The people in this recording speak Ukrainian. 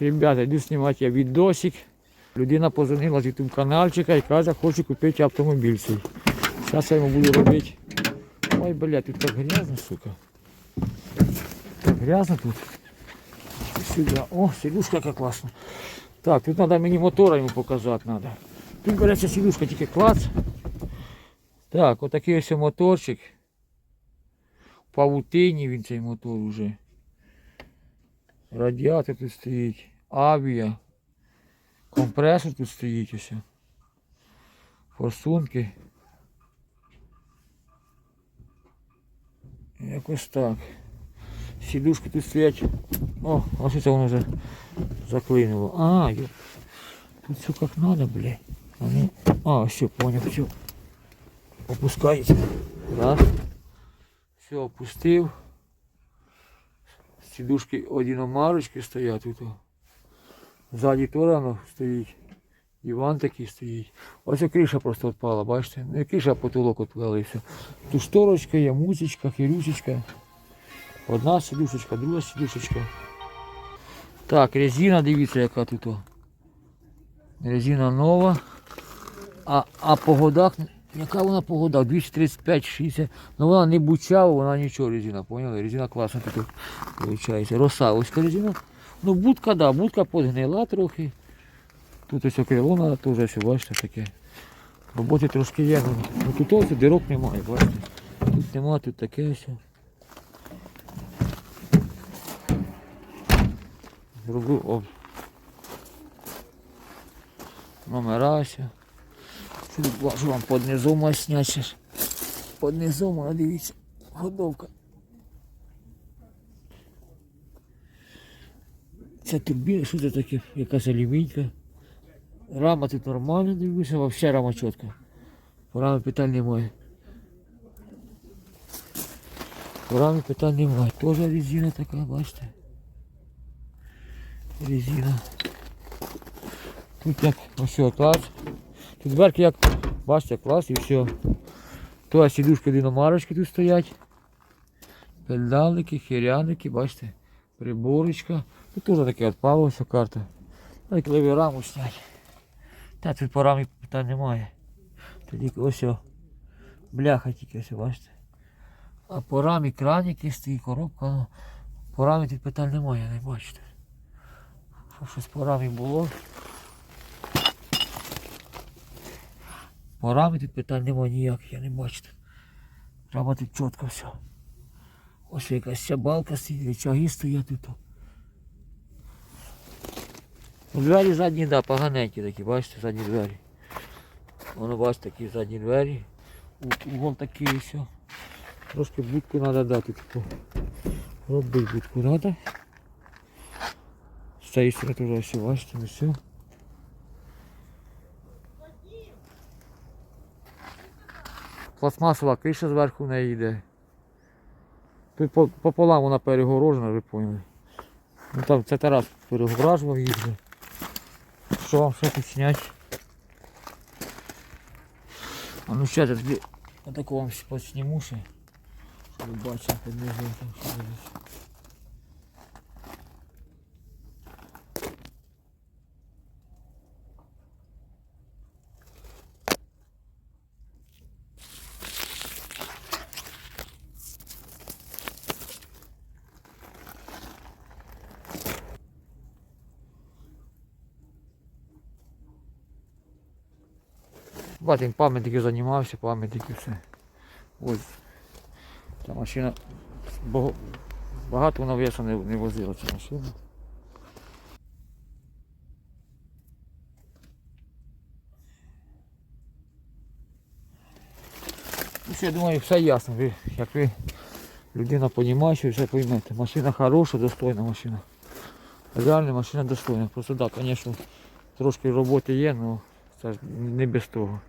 Ребята, йду знімати я відосик. Людина позвонила з YouTube каналчика і каже, хочу купити автомобіль цей. Зараз я йому буду робити. Ой, блядь, тут так грязно, сука. Так грязно тут. Сюди. О, сидушка яка класна. Так, тут треба мені мотора йому показати треба. Тут береться сидушка, тільки клац. Так, отакий ось моторчик. Павутині він цей мотор уже. Радіатор тут стоїть. Авіа. Компресор тут стоїть ось. Форсунки. Якось так. Сідушки тут стоять. О, ось це воно вже заклинило. А, ё- тут все как надо, блядь. А, ну, а все, понял, все. Опускається. Раз. Все, опустив. Сідушки одиномарочки стоять тут. Ззаді воно стоїть. Іван такий стоїть. Ось криша просто відпала, бачите? Не криша, а потолок відвалився. Тут шторочка є, музичка, хірусечка. Одна сідушечка, друга сідушечка. Так, резина, дивіться, яка тут. Резина нова. А, а по годах, яка вона по годах? 235, 60. Ну вона не бучава, вона нічого резина, поняли? Резина класна тут виходить. Роса, ось резина. Ну будка, да, будка подгнила трохи. Тут ось крило надо теж, ось, бачите, таке. Роботи трошки є, ну, ну тут ось дирок немає, бачите. Тут нема, тут таке ось. Зроблю об. Номера бачу вам ще ж. Під низом, вона дивіться, годовка. Це турбіна, що це таке? Якась алюмінька. Рама тут нормальна, дивлюся, взагалі рама чітка. По рамі питань немає. По рамі питань немає. Тоже резина така, бачите. Резина. Тут як ось клас. Тут дверки як, бачите, клас і все. То сідушки диномарочки тут стоять. Педалики, хіряники, бачите, приборочка. Тут теж таке відпало, все карта. Ну, як леві раму снять. Та тут по рамі питань немає. Тоді ось бляха тільки ось, бачите. А по рамі краніки стоїть, коробка. Ну, по рамі тут питань немає, не бачите. Що щось по рамі було. По рамі питань немає ніяких, я не бачу. Рама тут чітко все. Ось якась ця балка стоїть, рычаги стоять тут. Ну, Двері задні, да, поганенькі такі, бачите, задні двері. Воно бачите, такі задні двері. Угол такий і все. Трошки будку треба дати таку. Робити будку треба. З цієї сторони теж все, бачите, ну все. Пластмасова криша зверху в неї йде. Тут пополам вона перегорожена, ви поняли. Ну там це Тарас перегоражував її. Що вам все тут снять? А ну ще я тобі отаку вам ще ще. Щоб ви бачили під там що. Батин пам'ятники займався, пам'ятники все. Ось. Ця машина багато вона весу не, не возила ця машина. Ну, я думаю, все ясно. Ви, як ви людина розуміє, що все поймете. Машина хороша, достойна машина. Реальна машина достойна. Просто так, звісно, трошки роботи є, але це ж не без того.